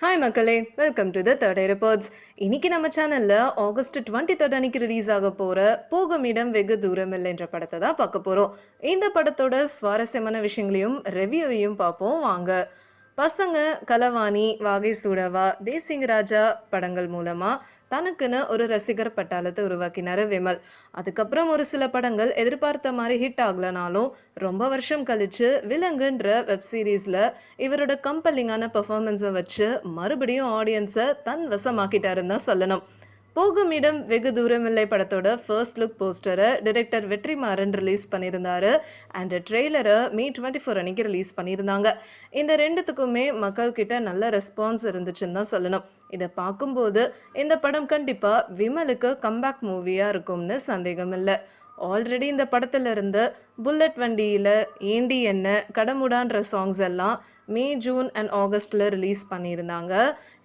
Hi மக்களே. Welcome to the third reports இன்னைக்கு நம்ம சேனலில் ஆகஸ்ட் டுவெண்ட்டி தேர்ட் அன்னைக்கு ரிலீஸ் ஆக போகிற போகும் இடம் வெகு தூரம் இல்லை என்ற படத்தை தான் பார்க்க போகிறோம் இந்த படத்தோட சுவாரஸ்யமான விஷயங்களையும் ரெவ்யூவையும் பார்ப்போம். வாங்க. பசங்க கலவாணி வாகை சூடவா தேசிங் ராஜா படங்கள் மூலமாக தனக்குன்னு ஒரு ரசிகர் பட்டாளத்தை உருவாக்கினார் விமல். அதுக்கப்புறம் ஒரு சில படங்கள் எதிர்பார்த்த மாதிரி ஹிட் ஆகலனாலும் ரொம்ப வருஷம் கழிச்சு விலங்குன்ற வெப் சீரீஸில் இவரோட கம்பல்லிங்கான பெர்ஃபார்மன்ஸை வச்சு மறுபடியும் ஆடியன்ஸை தன் வசமாக்கிட்டாருன்னு தான் சொல்லணும். போகும் இடம் வெகு தூரமில்லை படத்தோட ஃபர்ஸ்ட் லுக் போஸ்டரை டிரெக்டர் வெற்றிமாறன் ரிலீஸ் பண்ணியிருந்தாரு. அண்ட் ட்ரெய்லரை மே டுவெண்ட்டி ஃபோர் அன்னைக்கு ரிலீஸ் பண்ணியிருந்தாங்க. இந்த ரெண்டுத்துக்குமே மக்கள்கிட்ட நல்ல ரெஸ்பான்ஸ் இருந்துச்சுன்னு தான் சொல்லணும். இதை பார்க்கும்போது இந்த படம் கண்டிப்பாக விமலுக்கு கம்பேக் மூவியாக இருக்கும்னு சந்தேகம் இல்லை. ஆல்ரெடி இந்த படத்துல இருந்து புல்லட் வண்டியில் ஏண்டி என்ன கடமுடான்ற சாங்ஸ் எல்லாம் மே ஜூன் அண்ட் ஆகஸ்டில் ரிலீஸ் பண்ணியிருந்தாங்க.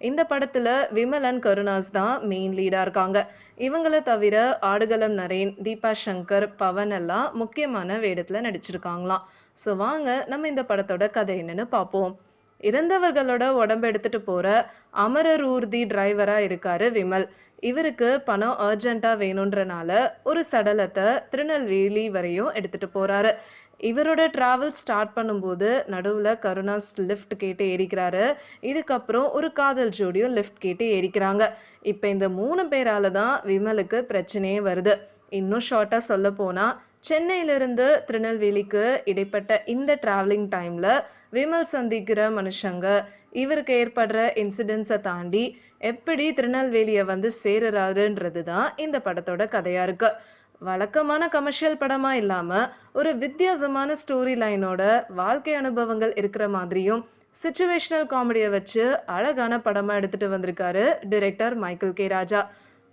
இந்த படத்தில் விமல் அண்ட் கருணாஸ் தான் மெயின் லீடாக இருக்காங்க. இவங்களை தவிர ஆடுகளம் நரேன் தீபா சங்கர் பவன் எல்லாம் முக்கியமான வேடத்தில் நடிச்சிருக்காங்களாம். ஸோ வாங்க நம்ம இந்த படத்தோட கதை என்னென்னு பார்ப்போம். இறந்தவர்களோட உடம்பு எடுத்துகிட்டு போகிற அமரர் ஊர்தி டிரைவராக இருக்கார் விமல். இவருக்கு பணம் அர்ஜெண்ட்டாக வேணுன்றனால ஒரு சடலத்தை திருநெல்வேலி வரையும் எடுத்துகிட்டு போகிறாரு இவரோட டிராவல் ஸ்டார்ட் பண்ணும்போது நடுவில் கருணாஸ் லிஃப்ட் கேட்டு ஏறிக்கிறாரு. இதுக்கப்புறம் ஒரு காதல் ஜோடியும் லிஃப்ட் கேட்டு ஏறிக்கிறாங்க. இப்போ இந்த மூணு பேரால தான் விமலுக்கு பிரச்சனையே வருது. இன்னும் ஷார்ட்டாக சொல்ல போனால் சென்னையிலிருந்து திருநெல்வேலிக்கு இடைப்பட்ட இந்த ட்ராவலிங் டைமில் விமல் சந்திக்கிற மனுஷங்க இவருக்கு ஏற்படுற இன்சிடென்ட்ஸை தாண்டி எப்படி திருநெல்வேலியை வந்து சேருறாருன்றது தான் இந்த படத்தோட கதையாக இருக்குது வழக்கமான கமர்ஷியல் படமாக இல்லாமல் ஒரு வித்தியாசமான ஸ்டோரி லைனோட வாழ்க்கை அனுபவங்கள் இருக்கிற மாதிரியும் சுச்சுவேஷனல் காமெடியை வச்சு அழகான படமாக எடுத்துகிட்டு வந்திருக்காரு டிரெக்டர் மைக்கேல் கே ராஜா.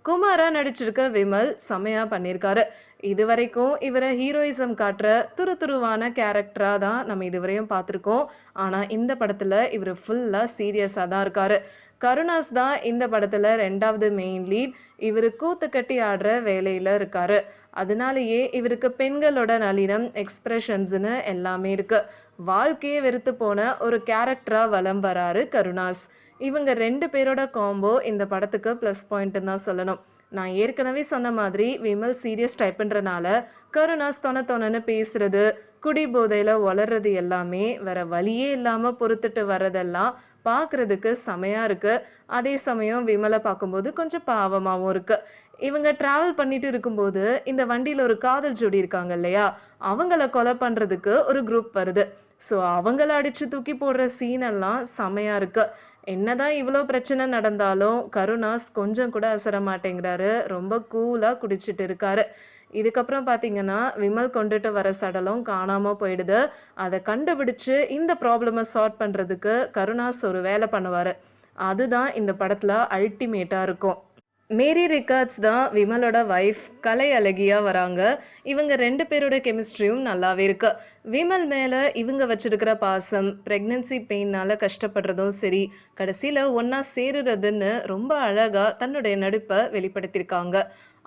குமாரா நடிச்சிருக்க விமல் செமையாக பண்ணியிருக்காரு இது வரைக்கும் இவரை ஹீரோயிசம் காட்டுற துரு துருவான கேரக்டராக தான் நம்ம இதுவரையும் பார்த்துருக்கோம். ஆனால் இந்த படத்தில் இவர் ஃபுல்லாக சீரியஸாக தான் இருக்கார். கருணாஸ் தான் இந்த படத்தில் ரெண்டாவது மெயின் லீட் இவர் கூத்து கட்டி ஆடுற வேலையில் இருக்காரு. அதனாலேயே இவருக்கு பெண்களோட நளினம் எக்ஸ்ப்ரெஷன்ஸ்னு எல்லாமே இருக்குது வாழ்க்கையே வெறுத்து போன ஒரு கேரக்டராக வலம் வராரு கருணாஸ். இவங்க ரெண்டு பேரோட காம்போ இந்த படத்துக்கு ப்ளஸ் பாயிண்ட்டு தான் சொல்லணும். நான் ஏற்கனவே சொன்ன மாதிரி விமல் சீரியஸ் டைப்புன்றனால கருணாஸ் தொண தொணன்னு பேசுறது குடி போதையில் வளர்றது எல்லாமே வேற வழியே இல்லாமல் பொறுத்துட்டு வர்றதெல்லாம் பார்க்குறதுக்கு செமையாக இருக்குது அதே சமயம் விமலை பார்க்கும்போது கொஞ்சம் பாவமாகவும் இருக்குது இவங்க ட்ராவல் பண்ணிட்டு இருக்கும்போது இந்த வண்டியில் ஒரு காதல் ஜோடி இருக்காங்க இல்லையா? அவங்கள கொலை பண்ணுறதுக்கு ஒரு குரூப் வருது. ஸோ அவங்கள அடித்து தூக்கி போடுற சீன் எல்லாம் செமையாக இருக்குது என்னதான் இவ்வளோ பிரச்சனை நடந்தாலும் கருணாஸ் கொஞ்சம் கூட அசர மாட்டேங்கிறாரு. ரொம்ப கூலாக குடிச்சிட்டு இருக்காரு. இதுக்கப்புறம் பார்த்தீங்கன்னா விமல் கொண்டுட்டு வர சடலம் காணாமல் போயிடுது. அதை கண்டுபிடிச்சு இந்த ப்ராப்ளமை சால்வ் பண்ணுறதுக்கு கருணாஸ் ஒரு வேலை பண்ணுவார். அதுதான் இந்த படத்தில் அல்டிமேட்டாக இருக்கும். மேரி ரிகார்ட்ஸ் தான் விமலோட ஒய்ஃப் கலை அழகியாக வராங்க. இவங்க ரெண்டு பேரோட கெமிஸ்ட்ரியும் நல்லாவே இருக்கு. விமல் மேலே இவங்க வச்சிருக்கிற பாசம் ப்ரெக்னென்சி பெயினால் கஷ்டப்படுறதும் சரி கடைசியில் ஒன்றா சேருறதுன்னு ரொம்ப அழகாக தன்னுடைய நடிப்பை வெளிப்படுத்தியிருக்காங்க.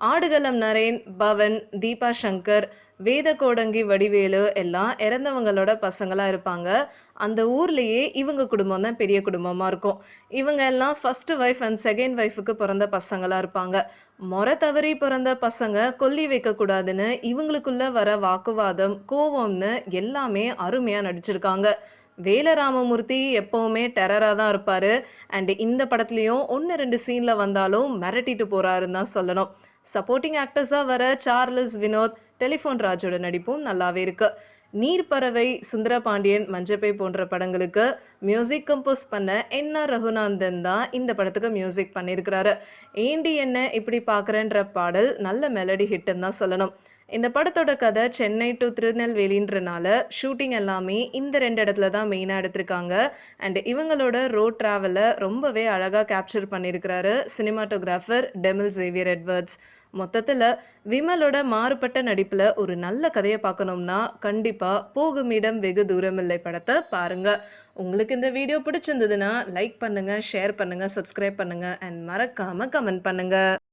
ஆடுகளம் நரேன் பவன் தீபா சங்கர் வேத கோடங்கி வடிவேலு எல்லாம் இறந்தவங்களோட பசங்களாக இருப்பாங்க. அந்த ஊர்லேயே இவங்க குடும்பம் தான் பெரிய குடும்பமாக இருக்கும். இவங்க எல்லாம் ஃபஸ்ட்டு ஒய்ஃப் அண்ட் செகண்ட் ஒய்ஃபுக்கு பிறந்த பசங்களாக இருப்பாங்க. முறை தவறி பிறந்த பசங்க கொல்லி வைக்கக்கூடாதுன்னு இவங்களுக்குள்ள வர வாக்குவாதம் கோவம்னு எல்லாமே அருமையாக நடிச்சிருக்காங்க. வேலராமமூர்த்தி எப்போவுமே டெரராக தான் இருப்பார். அண்டு இந்த படத்துலேயும் ஒன்று ரெண்டு சீனில் வந்தாலும் மிரட்டிட்டு போகிறாருன்னு தான் சொல்லணும். சப்போர்ட்டிங் ஆக்டர்ஸாக வர சார்லஸ் வினோத் டெலிஃபோன் ராஜோட நடிப்பும் நல்லாவே இருக்கு. நீர்ப்பறவை சுந்தரபாண்டியன் மஞ்சப்பை போன்ற படங்களுக்கு மியூசிக் கம்போஸ் பண்ண என் ஆர் ரகுநாந்தன் தான் இந்த படத்துக்கு மியூசிக் பண்ணியிருக்கிறாரு ஏண்டி என்ன இப்படி பார்க்குறேன்ற பாடல் நல்ல மெலடி ஹிட்டுன்னு தான் சொல்லணும். இந்த படத்தோட கதை சென்னை டு திருநெல்வேலின்றனால ஷூட்டிங் எல்லாமே இந்த ரெண்டு இடத்துல தான் மெயினாக எடுத்திருக்காங்க. அண்ட் இவங்களோட ரோட் ட்ராவலை ரொம்பவே அழகாக கேப்சர் பண்ணியிருக்கிறாரு சினிமாட்டோகிராஃபர் டெமில் சேவியர் எட்வர்ட்ஸ் மொத்தத்தில் விமலோட மாறுபட்ட நடிப்பில் ஒரு நல்ல கதையை பார்க்கணும்னா கண்டிப்பாக போகும் இடம் வெகு தூரமில்லை படத்தை பாருங்கள் உங்களுக்கு இந்த வீடியோ பிடிச்சிருந்ததுன்னா லைக் பண்ணுங்கள் ஷேர் பண்ணுங்கள் சப்ஸ்கிரைப் பண்ணுங்கள் அண்ட் மறக்காமல் கமெண்ட் பண்ணுங்கள்